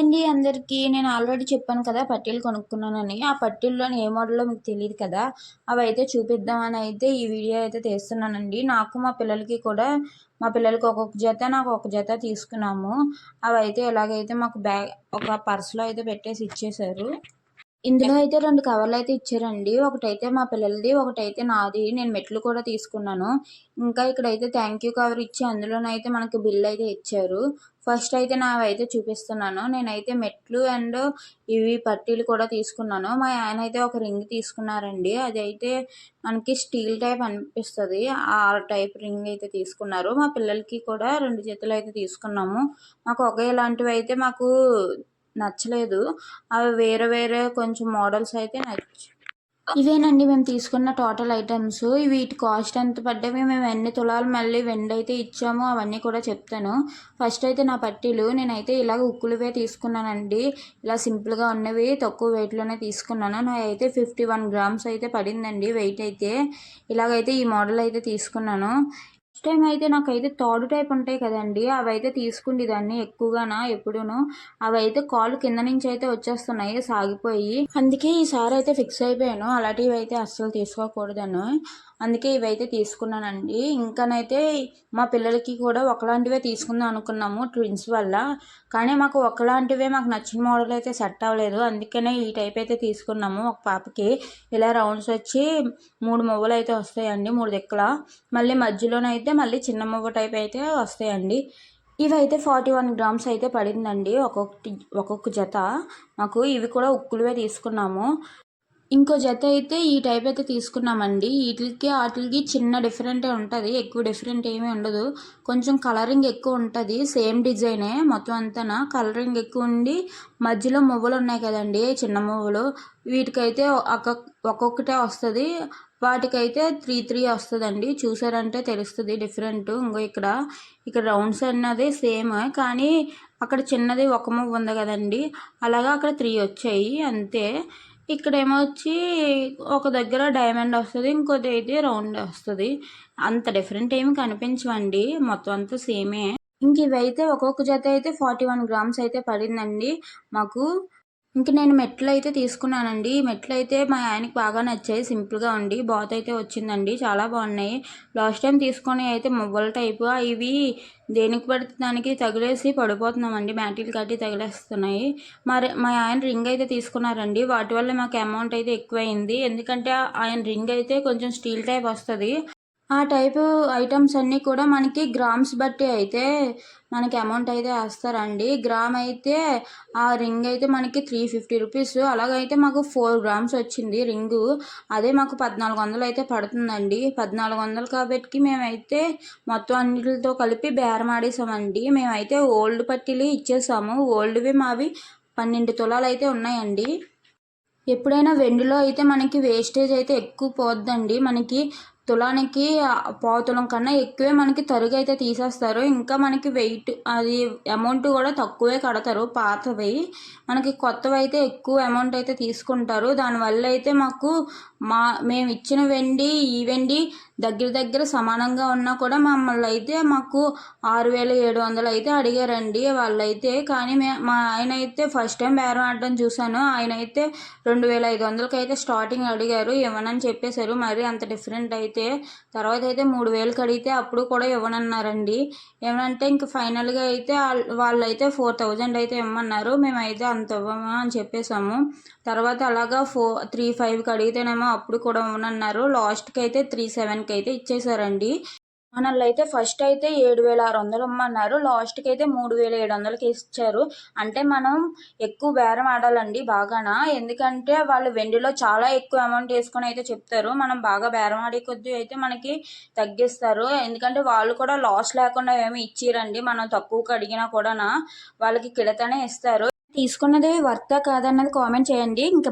అండి అందరికీ? నేను ఆల్రెడీ చెప్పాను కదా పట్టీలు కొనుక్కున్నానని. ఆ పట్టీల్లోని ఏ మోడల్లో మీకు తెలియదు కదా అవి అయితే చూపిద్దామని అయితే ఈ వీడియో అయితే తీస్తున్నానండి. నాకు మా పిల్లలకి కూడా మా పిల్లలకి ఒక్కొక్క జత నాకు ఒక జత తీసుకున్నాము. అవి అయితే ఎలాగైతే మాకు బ్యాగ్ ఒక పర్స్లో అయితే పెట్టేసి ఇచ్చేశారు. ఇందులో అయితే రెండు కవర్లు అయితే ఇచ్చారండి. ఒకటైతే మా పిల్లలది ఒకటైతే నాది. నేను మెట్లు కూడా తీసుకున్నాను. ఇంకా ఇక్కడైతే థ్యాంక్ యూ కవర్ ఇచ్చి అందులోనైతే మనకి బిల్ అయితే ఇచ్చారు. ఫస్ట్ అయితే నావైతే అయితే చూపిస్తున్నాను. నేనైతే మెట్లు అండ్ ఇవి పట్టీలు కూడా తీసుకున్నాను. మా ఆయన అయితే ఒక రింగ్ తీసుకున్నారండి. అది అయితే మనకి స్టీల్ టైప్ అనిపిస్తుంది. ఆ టైప్ రింగ్ అయితే తీసుకున్నారు. మా పిల్లలకి కూడా రెండు జతలు అయితే తీసుకున్నాము. మాకు ఒకే ఇలాంటివి అయితే మాకు నచ్చలేదు. అవి వేరే వేరే కొంచెం మోడల్స్ అయితే నచ్చు ఇవేనండి మేము తీసుకున్న టోటల్ ఐటమ్స్. వీటి కాస్ట్ ఎంత పడ్డవి మేము ఎన్ని తులాలు మళ్ళీ వెండి అయితే ఇచ్చామో అవన్నీ కూడా చెప్తాను. ఫస్ట్ అయితే నా పట్టీలు నేనైతే ఇలాగ ఉక్కులువే తీసుకున్నానండి. ఇలా సింపుల్గా ఉన్నవి తక్కువ వెయిట్లోనే తీసుకున్నాను. నా అయితే ఫిఫ్టీ వన్ గ్రామ్స్ అయితే పడిందండి వెయిట్ అయితే. ఇలాగైతే ఈ మోడల్ అయితే తీసుకున్నాను. ఫస్ట్ టైం అయితే నాకైతే తాడు టైప్ ఉంటాయి కదండి. అవి అయితే తీసుకుండేదాన్ని ఎక్కువగానా ఎప్పుడూను. అవి అయితే కింద నుంచి అయితే వచ్చేస్తున్నాయి సాగిపోయి. అందుకే ఈసారి అయితే ఫిక్స్ అయిపోయాను. అలాంటివి అయితే అస్సలు తీసుకోకూడదను. అందుకే ఇవైతే తీసుకున్నానండి. ఇంకానైతే మా పిల్లలకి కూడా ఒకలాంటివే తీసుకుందాం అనుకున్నాము ట్విన్స్ వల్ల. కానీ మాకు ఒకలాంటివే మాకు నచ్చిన మోడల్ అయితే సెట్ అవ్వలేదు. అందుకనే ఈ టైప్ అయితే తీసుకున్నాము ఒక పాపకి. ఇలా రౌండ్స్ వచ్చి మూడు మువ్వలు అయితే వస్తాయండి మూడు దిక్కుల. మళ్ళీ మధ్యలోనైతే అయితే మళ్ళీ చిన్న మువ్వ టైప్ అయితే వస్తాయండి. ఇవైతే ఫార్టీ వన్ గ్రామ్స్ అయితే పడిందండి ఒక్కొక్కటి ఒక్కొక్క జత. మాకు ఇవి కూడా ఉక్కులువే తీసుకున్నాము. ఇంకో జత అయితే ఈ టైప్ అయితే తీసుకున్నామండి. వీటికి వాటికి చిన్న డిఫరెంటే ఉంటుంది ఎక్కువ డిఫరెంట్ ఏమీ ఉండదు. కొంచెం కలరింగ్ ఎక్కువ ఉంటుంది సేమ్ డిజైనే మొత్తం అంతా కలరింగ్ ఎక్కువ ఉండి మధ్యలో మువ్వలు ఉన్నాయి కదండి చిన్న మువ్వలు. వీటికైతే ఒక్కొక్కటే వస్తుంది. వాటికైతే త్రీ త్రీ వస్తుందండి. చూసారంటే తెలుస్తుంది డిఫరెంట్. ఇంకో ఇక్కడ ఇక్కడ రౌండ్స్ అన్నది సేమ్. కానీ అక్కడ చిన్నది ఒక మువ్వ ఉంది కదండి. అలాగా అక్కడ త్రీ వచ్చాయి. అంతే. ఇక్కడ ఏమొచ్చి ఒక దగ్గర డైమండ్ వస్తుంది ఇంకోటి అయితే రౌండ్ వస్తుంది. అంత డిఫరెంట్ ఏమి కనిపించవండి. మొత్తం అంతా సేమే. ఇంక ఇవైతే ఒక్కొక్క జత అయితే ఫార్టీ వన్ గ్రామ్స్ అయితే పడిందండి. మాకు ఇంక నేను మెట్లు అయితే తీసుకున్నానండి. మెట్లు అయితే మా ఆయనకి బాగా నచ్చాయి. సింపుల్గా ఉండి బాత్ అయితే వచ్చిందండి. చాలా బాగున్నాయి. లాస్ట్ టైం తీసుకొని అయితే మువ్వల టైపు. ఇవి దేనికి పడితే దానికి తగిలేసి పడిపోతున్నామండి. మ్యాటీలు కట్టి తగిలేస్తున్నాయి. మరి మా ఆయన రింగ్ అయితే తీసుకున్నారండి. వాటి వల్ల మాకు అమౌంట్ అయితే ఎక్కువైంది. ఎందుకంటే ఆయన రింగ్ అయితే కొంచెం స్టీల్ టైప్ వస్తుంది. ఆ టైపు ఐటమ్స్ అన్నీ కూడా మనకి గ్రామ్స్ బట్టి అయితే మనకి అమౌంట్ అయితే వేస్తారండి. గ్రామ్ అయితే ఆ రింగ్ అయితే మనకి త్రీ ఫిఫ్టీ రూపీస్. అలాగైతే మాకు ఫోర్ గ్రామ్స్ వచ్చింది రింగు. అదే మాకు పద్నాలుగు వందలు అయితే పడుతుందండి. పద్నాలుగు వందలు కాబట్టి మేమైతే మొత్తం అన్నిటితో కలిపి బేరం ఆడేసామండి. మేమైతే ఓల్డ్ పట్టీలు ఇచ్చేసాము. ఓల్డ్వి మావి పన్నెండు తులాలు అయితే ఉన్నాయండి. ఎప్పుడైనా వెండిలో అయితే మనకి వేస్టేజ్ అయితే ఎక్కువ పోద్దండి. మనకి తులానికి పోతులం కన్నా ఎక్కువే మనకి తరుగు అయితే తీసేస్తారు. ఇంకా మనకి వెయిట్ అది అమౌంట్ కూడా తక్కువే కడతారు పాతవి. మనకి కొత్తవి అయితే ఎక్కువ అమౌంట్ అయితే తీసుకుంటారు. దానివల్ల అయితే మాకు మా మేము ఇచ్చిన వెండి ఈ వెండి దగ్గర దగ్గర సమానంగా ఉన్నా కూడా మమ్మల్ని అయితే మాకు ఆరు వేల ఏడు వందలు అయితే అడిగారండి వాళ్ళైతే. కానీ మే మా ఆయన అయితే ఫస్ట్ టైం బేరం ఆడడం చూశాను. ఆయన అయితే రెండు వేల ఐదు వందలకి అయితే స్టార్టింగ్ అడిగారు. ఇవ్వనని చెప్పేశారు. మరి అంత డిఫరెంట్ అయితే తర్వాత అయితే మూడు వేలకు అడిగితే అప్పుడు కూడా ఇవ్వనన్నారండి. ఏమనంటే ఇంక ఫైనల్గా అయితే వాళ్ళు అయితే ఫోర్ థౌజండ్ అయితే ఇవ్వమన్నారు మేమైతే అంత ఇవ్వమా అని చెప్పేసాము. తర్వాత అలాగా ఫోర్ త్రీ ఫైవ్కి అడిగితేనేమో అప్పుడు కూడా ఇవ్వనన్నారు. లాస్ట్కి అయితే త్రీ సెవెన్కి అయితే ఇచ్చేసారండి. మనల్ని అయితే ఫస్ట్ అయితే ఏడు వేల ఆరు వందలు ఇమ్మన్నారు లాస్ట్కి అయితే మూడు వేల ఏడు వందలకి ఇచ్చారు. అంటే మనం ఎక్కువ బేరం ఆడాలండి బాగానా. ఎందుకంటే వాళ్ళు వెండిలో చాలా ఎక్కువ అమౌంట్ వేసుకొని అయితే చెప్తారు. మనం బాగా బేరం ఆడే కొద్దీ అయితే మనకి తగ్గిస్తారు. ఎందుకంటే వాళ్ళు కూడా లాస్ లేకుండా ఏమి ఇచ్చిరండి. మనం తక్కువకి అడిగినా కూడా వాళ్ళకి కిడతనే ఇస్తారు. తీసుకున్నది వర్తా కాదన్నది కామెంట్ చేయండి. ఇంకా